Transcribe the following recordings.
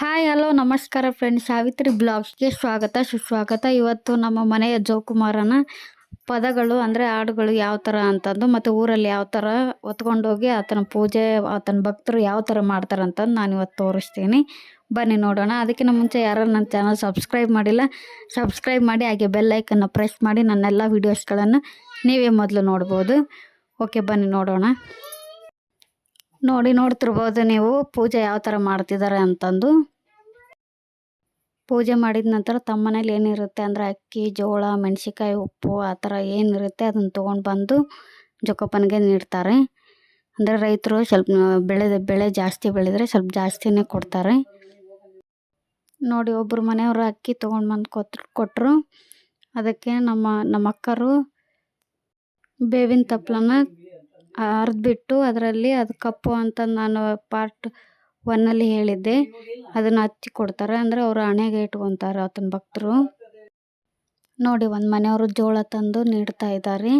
Hi hello ನಮಸ್ಕಾರ friends Savitri ಬ್ಲಾಗ್ಸ್ಗೆ ಸ್ವಾಗತ, ಸುಸ್ವಾಗತ. ಇವತ್ತು ನಮ್ಮ ಮನೆಯ ಜೋಕುಮಾರನ ಪದಗಳು ಅಂದರೆ ಹಾಡುಗಳು ಯಾವ ಥರ ಅಂತಂದು ಮತ್ತು ಊರಲ್ಲಿ ಯಾವ ಥರ ಹೊತ್ಕೊಂಡೋಗಿ ಆತನ ಪೂಜೆ, ಆತನ ಭಕ್ತರು ಯಾವ ಥರ ಮಾಡ್ತಾರೆ ಅಂತಂದು ನಾನು ಇವತ್ತು ತೋರಿಸ್ತೀನಿ. ಬನ್ನಿ ನೋಡೋಣ. ಅದಕ್ಕಿಂತ ಮುಂಚೆ ಯಾರು ನನ್ನ ಚಾನಲ್ ಸಬ್ಸ್ಕ್ರೈಬ್ ಮಾಡಿಲ್ಲ ಸಬ್ಸ್ಕ್ರೈಬ್ ಮಾಡಿ, ಹಾಗೆ ಬೆಲ್ಲೈಕನ್ನು ಪ್ರೆಸ್ ಮಾಡಿ ನನ್ನೆಲ್ಲ ವೀಡಿಯೋಸ್ಗಳನ್ನು ನೀವೇ ಮೊದಲು ನೋಡ್ಬೋದು. ಓಕೆ ಬನ್ನಿ ನೋಡೋಣ. ನೋಡಿ ನೋಡ್ತಿರ್ಬೋದು ನೀವು ಪೂಜೆ ಯಾವ ಥರ ಮಾಡ್ತಿದ್ದಾರೆ ಅಂತಂದು. ಪೂಜೆ ಮಾಡಿದ ನಂತರ ತಮ್ಮ ಮನೇಲಿ ಏನಿರುತ್ತೆ ಅಂದರೆ ಅಕ್ಕಿ, ಜೋಳ ಮೆಣಸಿಕಾಯಿ ಉಪ್ಪು ಆ ಥರ ಏನಿರುತ್ತೆ ಅದನ್ನು ತೊಗೊಂಡು ಬಂದು ಜೋಕಪ್ಪನಿಗೆ ನೀಡ್ತಾರೆ. ಅಂದರೆ ರೈತರು ಸ್ವಲ್ಪ ಬೆಳೆದ, ಬೆಳೆ ಜಾಸ್ತಿ ಬೆಳೆದರೆ ಸ್ವಲ್ಪ ಜಾಸ್ತಿನೇ ಕೊಡ್ತಾರೆ. ನೋಡಿ ಒಬ್ಬರು ಮನೆಯವರು ಅಕ್ಕಿ ತೊಗೊಂಡು ಬಂದು ಕೊಟ್ರು ಕೊಟ್ಟರು ಅದಕ್ಕೆ ನಮ್ಮ ನಮ್ಮ ಅಕ್ಕರು ಬೇವಿನ ತಪ್ಪಲನ್ನ ಅರ್ದ್ಬಿಟ್ಟು ಅದರಲ್ಲಿ ಅದು ಕಪ್ಪು ಅಂತ ನಾನು ಪಾರ್ಟ್ ಒನ್ನಲ್ಲಿ ಹೇಳಿದ್ದೆ. ಅದನ್ನು ಹಚ್ಚಿ ಕೊಡ್ತಾರೆ. ಅಂದರೆ ಅವರು ಹಣೆಗೆ ಇಟ್ಕೊತಾರೆ ಆತನ ಭಕ್ತರು. ನೋಡಿ, ಒಂದು ಮನೆಯವರು ಜೋಳ ತಂದು ನೀಡ್ತಾ ಇದ್ದಾರೆ.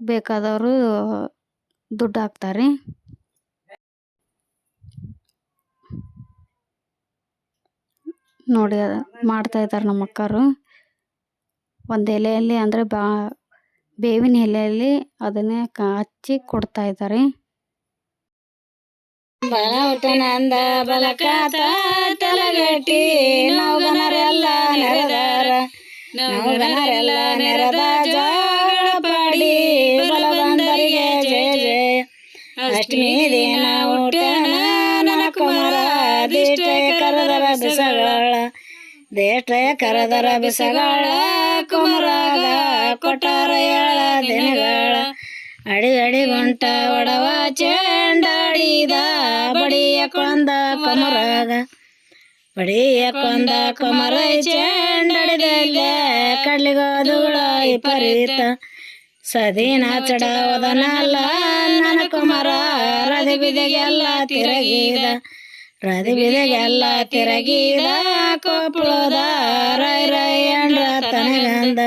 ಬೇಕಾದವರು ದುಡ್ಡು ಹಾಕ್ತಾರೆ. ನೋಡಿ ಮಾಡ್ತಾ ಇದ್ದಾರೆ ನಮ್ಮ ಅಕ್ಕರು. ಒಂದು ಎಲೆಯಲ್ಲಿ ಅಂದರೆ ಬಾ ಬೇವಿನ ಎಲೆಯಲ್ಲಿ ಅದನ್ನೇ ಹಚ್ಚಿ ಕೊಡ್ತಾ ಇದ್ದಾರೆ. ಬಲವಟನಂದ ಬಲಕಾತ ತಲಗಟ್ಟಿ ನೌಗನರೆಲ್ಲ ನೆರೆದಾರ ನೌಗನರೆಲ್ಲ ನೆರೆದ ಜೋಳ ಪಾಡಿ ಬಲವಂದರಿಗೆ ಜಯ ಜಯ. ಅಷ್ಟಮಿ ದಿನ ಹುಟ್ಟನ ನನ ಕುಮಾರ, ದಿಷ್ಟ ಕರದರ ಬಿಸಗಳ ದೇಷ್ಟ ಕರದರ ಬಿಸಗಳ ಕುಮರಾಗ ಕೊಟ್ಟಾರ ಏಳ ದಿನಗಳ. ಅಡಿ ಅಡಿ ಗುಂಟ ಒಡವ, ಚೆಂಡಾಡಿದ, ಬಡಿಯ ಕೊಂದ ಕೊಮರಾಗ. ಬಡಿಯ ಕೊಂದ ಕೊಮರ ಚೆಂಡಾಡಿದಲ್ಲೇ ಕಡ್ಲಿಗೋದುಗಳ ವಿಪರೀತ. ಸದೀನ ಚಡವದನಲ್ಲ ನನ್ನ ಕುಮಾರ, ರದಿ ಬಿದೆಗೆಲ್ಲ ತಿರಗಿದ. ರದಿ ಎಲ್ಲ ತಿರಗಿದ ಕೊಪ್ಪಳದ ರೈ ರೈ ಅಂಡ್ರ ತನಗಂದ.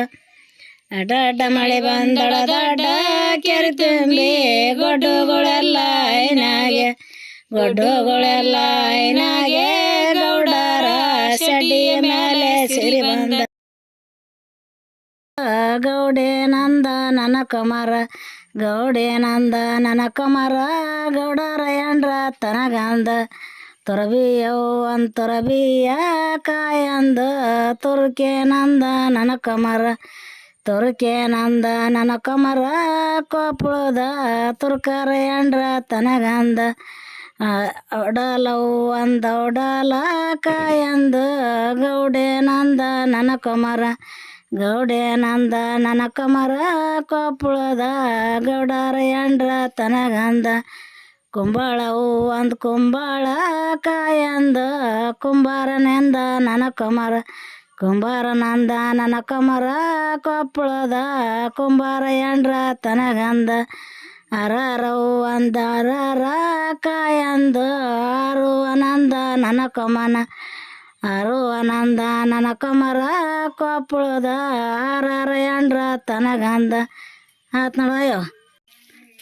ಅಡ್ಡ ಮಳೆ ಬಂದಳ, ದೊಡ್ಡ ಕೆರೆ ತುಂಬಿ ಗೊಡ್ಡುಗಳೆಲ್ಲ ಐನಾಗೆ ಗೊಡ್ಡುಗಳೆಲ್ಲ ಐನಾಗೆ ಗೌಡರ ಸಡಿಯ ಮೇಲೆ ಸಿರಿ ಬಂದ. ಗೌಡೆ ನಂದ ನನ್ನ ಕುಮಾರ, ಗೌಡೆ ನಂದ ನನ್ನ ಕುಮಾರ ಗೌಡರ ಎಂಡ್ರ ತನಗಂದ. ತೊರಬಿಯವು ಅಂತೊರಬಿಯ, ಕಾಯ ಅಂದ ತುರ್ಕೆ ನಂದ ನನ ಕಮರ. ತುರ್ಕೆ ನಂದ ನನ ಕಮರ ಕೊಪ್ಪಳದ ತುರ್ಕರ ಎಂಡ್ರ ತನಗಂದ. ಒಡಲವು ಅಂದ ಒಡಲ ಕಾಯಂದ ಗೌಡೆ ನಂದ ನನ ಕಮರ. ಗೌಡೆ ನಂದ ನನ ಕಮರ ಕೊಪ್ಪಳದ ಗೌಡರ ಎಂಡ್ರ ತನಗಂದ. ಕುಂಬಾಳವು ಅಂದ ಕುಂಬಾಳ ಕಾಯಂದ ಕುಂಬಾರನೆಂದ ನನ ಕಮರ. ಕುಂಬಾರನಂದ ನನ್ನ ಕಮರ, ಕೊಪ್ಪಳದ ಕುಂಬಾರ ಎಂಡ್ರ ತನಗಂದ. ಅರರವು ಅಂದ ಅರಾರ ಕಾಯಂದ ಆರು ಆನಂದ ನನ್ನ ಕಮನ. ಆರು ಆನಂದ ನನ್ನ ಕಮರ, ಕೊಪ್ಪಳದ ಅರಾರ ಎಂಡ್ರ ತನಗಂದ. ಆತ್ ನೋಡಯ್ಯೋ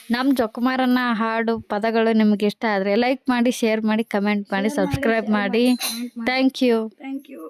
ನಮ್ಮ ಜೊಕುಮಾರನ ಹಾಡು ಪದಗಳು ನಿಮ್ಗೆ ಇಷ್ಟ ಆದರೆ ಲೈಕ್ ಮಾಡಿ ಶೇರ್ ಮಾಡಿ ಕಮೆಂಟ್ ಮಾಡಿ ಸಬ್ಸ್ಕ್ರೈಬ್ ಮಾಡಿ ಥ್ಯಾಂಕ್ ಯು ಥ್ಯಾಂಕ್ ಯು